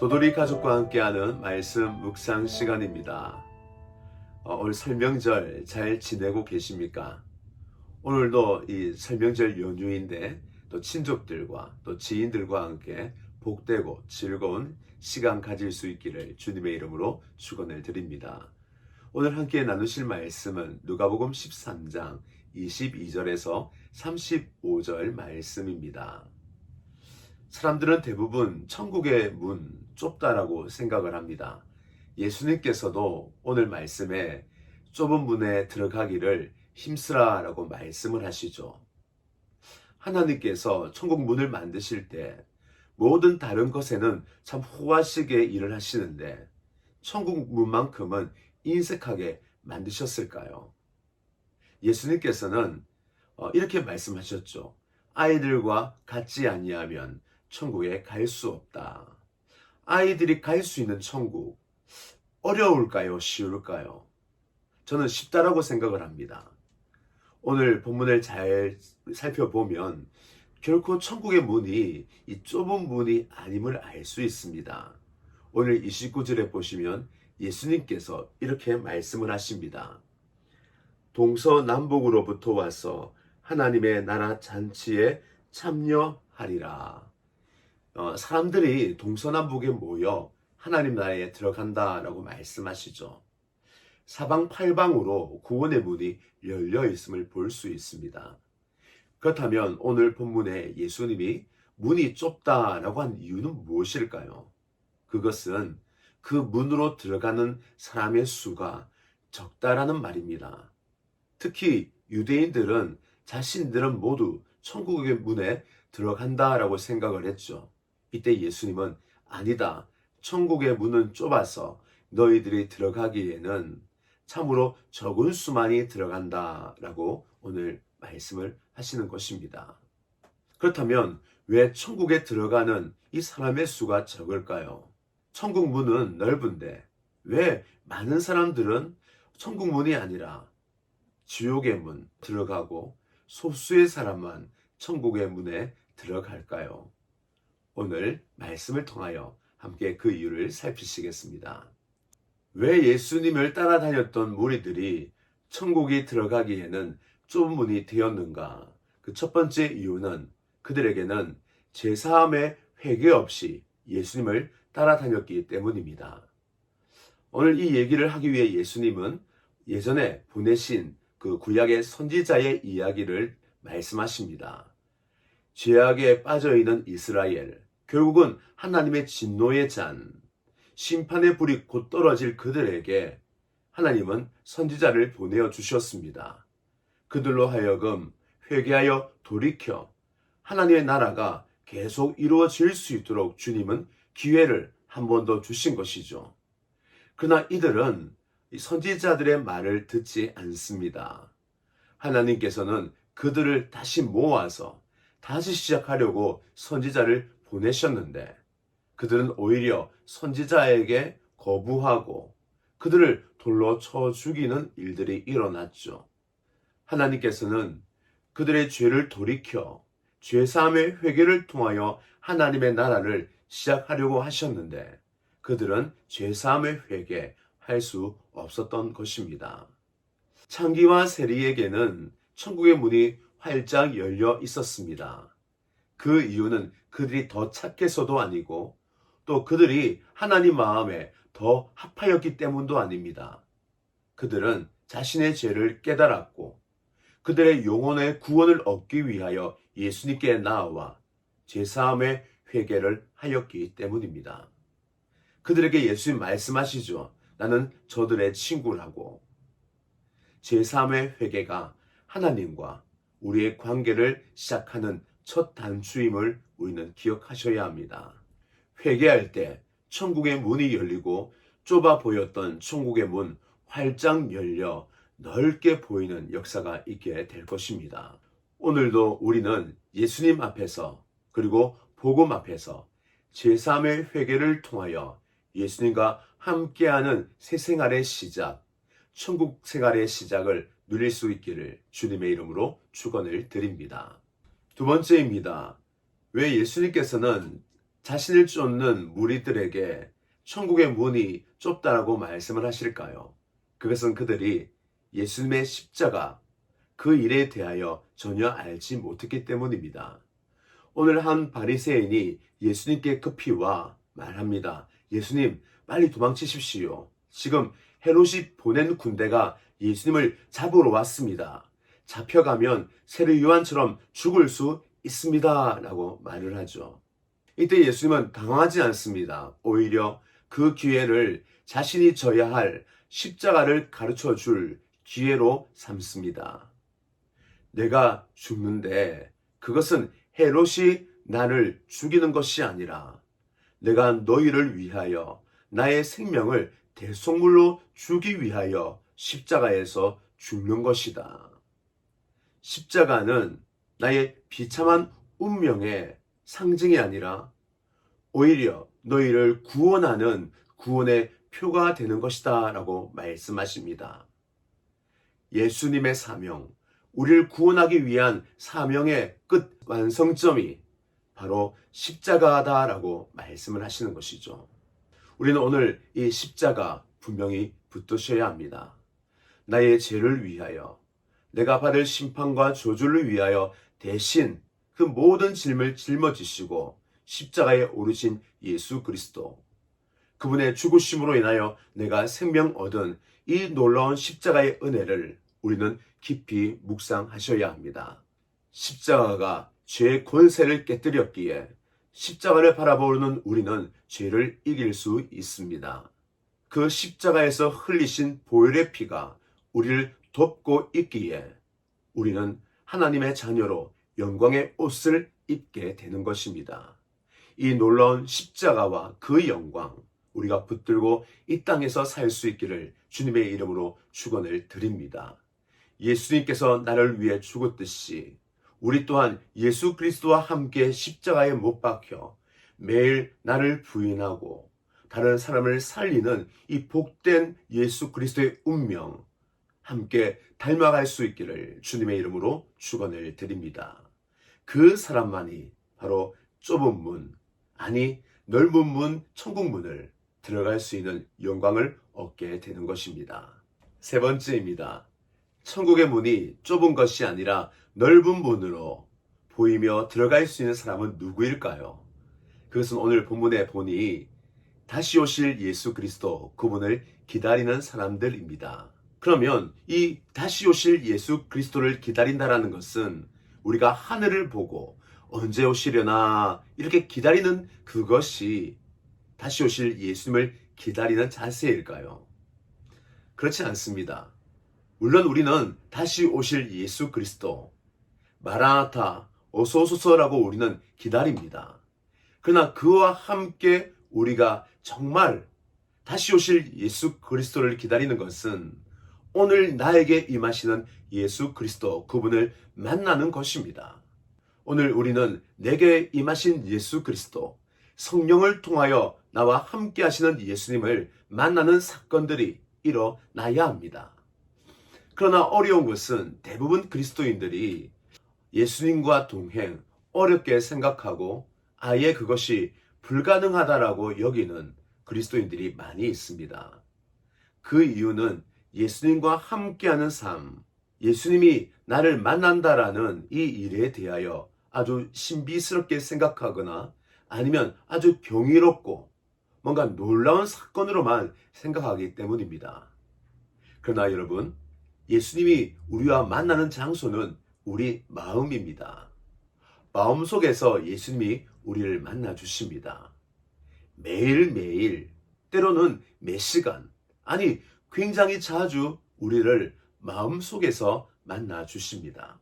도돌이 가족과 함께하는 말씀 묵상 시간입니다. 어, 오늘 설명절 잘 지내고 계십니까? 오늘도 이 설명절 연휴인데 또 친족들과 또 지인들과 함께 복되고 즐거운 시간 가질 수 있기를 주님의 이름으로 축원을 드립니다. 오늘 함께 나누실 말씀은 누가복음 13장 22절에서 35절 말씀입니다. 사람들은 대부분 천국의 문 좁다라고 생각을 합니다. 예수님께서도 오늘 말씀에 좁은 문에 들어가기를 힘쓰라라고 말씀을 하시죠. 하나님께서 천국 문을 만드실 때 모든 다른 것에는 참 호화시게 일을 하시는데 천국 문만큼은 인색하게 만드셨을까요? 예수님께서는 어, 이렇게 말씀하셨죠. 아이들과 같지 아니하면 천국에 갈 수 없다. 아이들이 갈 수 있는 천국 어려울까요? 쉬울까요? 저는 쉽다라고 생각을 합니다. 오늘 본문을 잘 살펴보면 결코 천국의 문이 이 좁은 문이 아님을 알 수 있습니다. 오늘 29절에 보시면 예수님께서 이렇게 말씀을 하십니다. 동서남북으로부터 와서 하나님의 나라 잔치에 참여하리라. 어, 사람들이 동서남북에 모여 하나님 나라에 들어간다라고 말씀하시죠. 사방팔방으로 구원의 문이 열려 있음을 볼 수 있습니다. 그렇다면 오늘 본문에 예수님이 문이 좁다라고 한 이유는 무엇일까요? 그것은 그 문으로 들어가는 사람의 수가 적다라는 말입니다. 특히 유대인들은 자신들은 모두 천국의 문에 들어간다라고 생각을 했죠. 이때 예수님은 아니다. 천국의 문은 좁아서 너희들이 들어가기에는 참으로 적은 수만이 들어간다 라고 오늘 말씀을 하시는 것입니다. 그렇다면 왜 천국에 들어가는 이 사람의 수가 적을까요? 천국 문은 넓은데 왜 많은 사람들은 천국 문이 아니라 지옥의 문 들어가고 소수의 사람만 천국의 문에 들어갈까요? 오늘 말씀을 통하여 함께 그 이유를 살피시겠습니다. 왜 예수님을 따라다녔던 무리들이 천국이 들어가기에는 좁은 문이 되었는가? 그 첫 번째 이유는 그들에게는 제사함의 회개 없이 예수님을 따라다녔기 때문입니다. 오늘 이 얘기를 하기 위해 예수님은 예전에 보내신 그 구약의 선지자의 이야기를 말씀하십니다. 죄악에 빠져 있는 이스라엘, 결국은 하나님의 진노의 잔, 심판의 불이 곧 떨어질 그들에게 하나님은 선지자를 보내어 주셨습니다. 그들로 하여금 회개하여 돌이켜 하나님의 나라가 계속 이루어질 수 있도록 주님은 기회를 한 번 더 주신 것이죠. 그러나 이들은 선지자들의 말을 듣지 않습니다. 하나님께서는 그들을 다시 모아서 다시 시작하려고 선지자를 보내셨는데 그들은 오히려 선지자에게 거부하고 그들을 돌로 쳐 죽이는 일들이 일어났죠. 하나님께서는 그들의 죄를 돌이켜 죄사함의 회개를 통하여 하나님의 나라를 시작하려고 하셨는데 그들은 죄사함의 회개 할 수 없었던 것입니다. 창기와 세리에게는 천국의 문이 활짝 열려 있었습니다. 그 이유는 그들이 더 착해서도 아니고 또 그들이 하나님 마음에 더 합하였기 때문도 아닙니다. 그들은 자신의 죄를 깨달았고 그들의 영혼의 구원을 얻기 위하여 예수님께 나아와 제사함의 회개를 하였기 때문입니다. 그들에게 예수님 말씀하시죠. 나는 저들의 친구라고. 제3의 회개가 하나님과 우리의 관계를 시작하는 첫 단추임을 우리는 기억하셔야 합니다. 회개할 때 천국의 문이 열리고 좁아 보였던 천국의 문 활짝 열려 넓게 보이는 역사가 있게 될 것입니다. 오늘도 우리는 예수님 앞에서 그리고 복음 앞에서 제3의 회개를 통하여 예수님과 함께하는 새 생활의 시작, 천국 생활의 시작을 누릴 수 있기를 주님의 이름으로 축원을 드립니다. 두 번째입니다. 왜 예수님께서는 자신을 쫓는 무리들에게 천국의 문이 좁다라고 말씀을 하실까요? 그것은 그들이 예수님의 십자가 그 일에 대하여 전혀 알지 못했기 때문입니다. 오늘 한 바리새인이 예수님께 급히 와 말합니다. 예수님, 빨리 도망치십시오. 지금 헤롯이 보낸 군대가 예수님을 잡으러 왔습니다. 잡혀가면 세례 요한처럼 죽을 수 있습니다. 라고 말을 하죠. 이때 예수님은 당황하지 않습니다. 오히려 그 기회를 자신이 져야 할 십자가를 가르쳐 줄 기회로 삼습니다. 내가 죽는데 그것은 헤롯이 나를 죽이는 것이 아니라 내가 너희를 위하여 나의 생명을 대속물로 주기 위하여 십자가에서 죽는 것이다. 십자가는 나의 비참한 운명의 상징이 아니라 오히려 너희를 구원하는 구원의 표가 되는 것이다 라고 말씀하십니다. 예수님의 사명, 우리를 구원하기 위한 사명의 끝 완성점이 바로 십자가다라고 말씀을 하시는 것이죠. 우리는 오늘 이 십자가 분명히 붙드셔야 합니다. 나의 죄를 위하여, 내가 받을 심판과 저주를 위하여 대신 그 모든 짐을 짊어지시고 십자가에 오르신 예수 그리스도. 그분의 죽으심으로 인하여 내가 생명 얻은 이 놀라운 십자가의 은혜를 우리는 깊이 묵상하셔야 합니다. 십자가가 죄의 권세를 깨뜨렸기에 십자가를 바라보는 우리는 죄를 이길 수 있습니다. 그 십자가에서 흘리신 보혈의 피가 우리를 돕고 있기에 우리는 하나님의 자녀로 영광의 옷을 입게 되는 것입니다. 이 놀라운 십자가와 그 영광, 우리가 붙들고 이 땅에서 살 수 있기를 주님의 이름으로 축원을 드립니다. 예수님께서 나를 위해 죽었듯이 우리 또한 예수 그리스도와 함께 십자가에 못 박혀 매일 나를 부인하고 다른 사람을 살리는 이 복된 예수 그리스도의 운명 함께 닮아갈 수 있기를 주님의 이름으로 축원을 드립니다. 그 사람만이 바로 좁은 문, 아니 넓은 문, 천국 문을 들어갈 수 있는 영광을 얻게 되는 것입니다. 세 번째입니다. 천국의 문이 좁은 것이 아니라 넓은 문으로 보이며 들어갈 수 있는 사람은 누구일까요? 그것은 오늘 본문에 보니 다시 오실 예수 그리스도 그분을 기다리는 사람들입니다. 그러면 이 다시 오실 예수 그리스도를 기다린다라는 것은 우리가 하늘을 보고 언제 오시려나 이렇게 기다리는 그것이 다시 오실 예수님을 기다리는 자세일까요? 그렇지 않습니다. 물론 우리는 다시 오실 예수 그리스도, 마라나타, 어서오소서라고 우리는 기다립니다. 그러나 그와 함께 우리가 정말 다시 오실 예수 그리스도를 기다리는 것은 오늘 나에게 임하시는 예수 그리스도 그분을 만나는 것입니다. 오늘 우리는 내게 임하신 예수 그리스도 성령을 통하여 나와 함께 하시는 예수님을 만나는 사건들이 일어나야 합니다. 그러나 어려운 것은 대부분 그리스도인들이 예수님과 동행 어렵게 생각하고 아예 그것이 불가능하다라고 여기는 그리스도인들이 많이 있습니다. 그 이유는 예수님과 함께하는 삶, 예수님이 나를 만난다라는 이 일에 대하여 아주 신비스럽게 생각하거나 아니면 아주 경이롭고 뭔가 놀라운 사건으로만 생각하기 때문입니다. 그러나 여러분, 예수님이 우리와 만나는 장소는 우리 마음입니다. 마음 속에서 예수님이 우리를 만나 주십니다. 매일매일, 때로는 매 시간, 아니, 굉장히 자주 우리를 마음 속에서 만나 주십니다.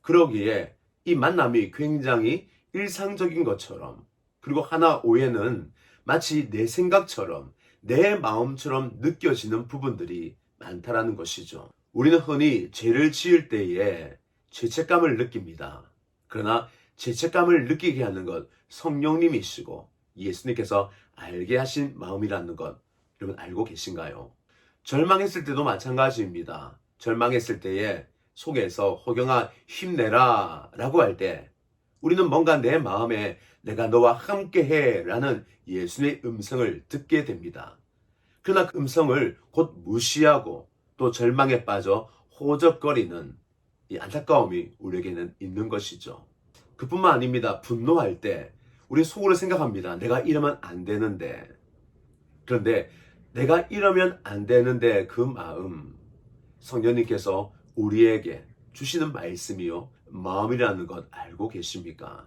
그러기에 이 만남이 굉장히 일상적인 것처럼, 그리고 하나 오해는 마치 내 생각처럼, 내 마음처럼 느껴지는 부분들이 많다라는 것이죠. 우리는 흔히 죄를 지을 때에 죄책감을 느낍니다. 그러나 죄책감을 느끼게 하는 것 성령님이시고 예수님께서 알게 하신 마음이라는 것 여러분 알고 계신가요? 절망했을 때도 마찬가지입니다. 절망했을 때에 속에서 호경아 힘내라 라고 할 때 우리는 뭔가 내 마음에 내가 너와 함께해 라는 예수의 음성을 듣게 됩니다. 그러나 그 음성을 곧 무시하고 또 절망에 빠져 호적거리는 이 안타까움이 우리에게는 있는 것이죠. 그뿐만 아닙니다. 분노할 때 우리 속으로 생각합니다. 내가 이러면 안 되는데. 그런데 내가 이러면 안 되는데 그 마음 성령님께서 우리에게 주시는 말씀이요. 마음이라는 것 알고 계십니까?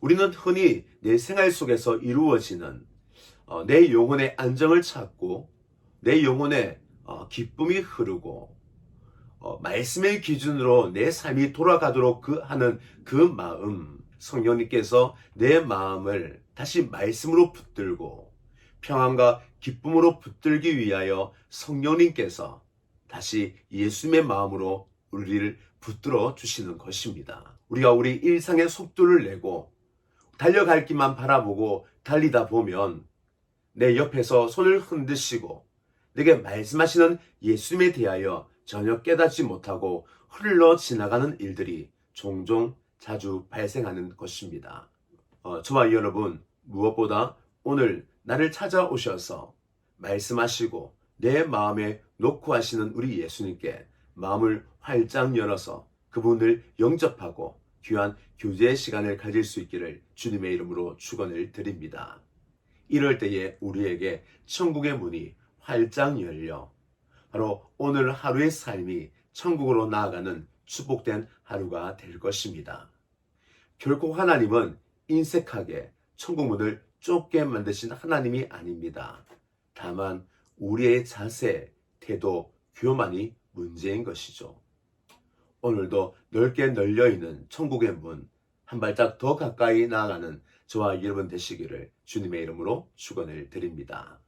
우리는 흔히 내 생활 속에서 이루어지는 어, 내 영혼의 안정을 찾고 내 영혼의 어, 기쁨이 흐르고 어, 말씀의 기준으로 내 삶이 돌아가도록 그 하는 그 마음 성령님께서 내 마음을 다시 말씀으로 붙들고 평안과 기쁨으로 붙들기 위하여 성령님께서 다시 예수님의 마음으로 우리를 붙들어 주시는 것입니다. 우리가 우리 일상의 속도를 내고 달려갈 길만 바라보고 달리다 보면 내 옆에서 손을 흔드시고 내게 말씀하시는 예수님에 대하여 전혀 깨닫지 못하고 흘러 지나가는 일들이 종종 자주 발생하는 것입니다. 어, 저와 여러분 무엇보다 오늘 나를 찾아오셔서 말씀하시고 내 마음에 놓고 하시는 우리 예수님께 마음을 활짝 열어서 그분을 영접하고 귀한 교제의 시간을 가질 수 있기를 주님의 이름으로 축원을 드립니다. 이럴 때에 우리에게 천국의 문이 활짝 열려 바로 오늘 하루의 삶이 천국으로 나아가는 축복된 하루가 될 것입니다. 결코 하나님은 인색하게 천국 문을 좁게 만드신 하나님이 아닙니다. 다만 우리의 자세, 태도, 교만이 문제인 것이죠. 오늘도 넓게 널려 있는 천국의 문, 한 발짝 더 가까이 나아가는 저와 여러분 되시기를 주님의 이름으로 축원을 드립니다.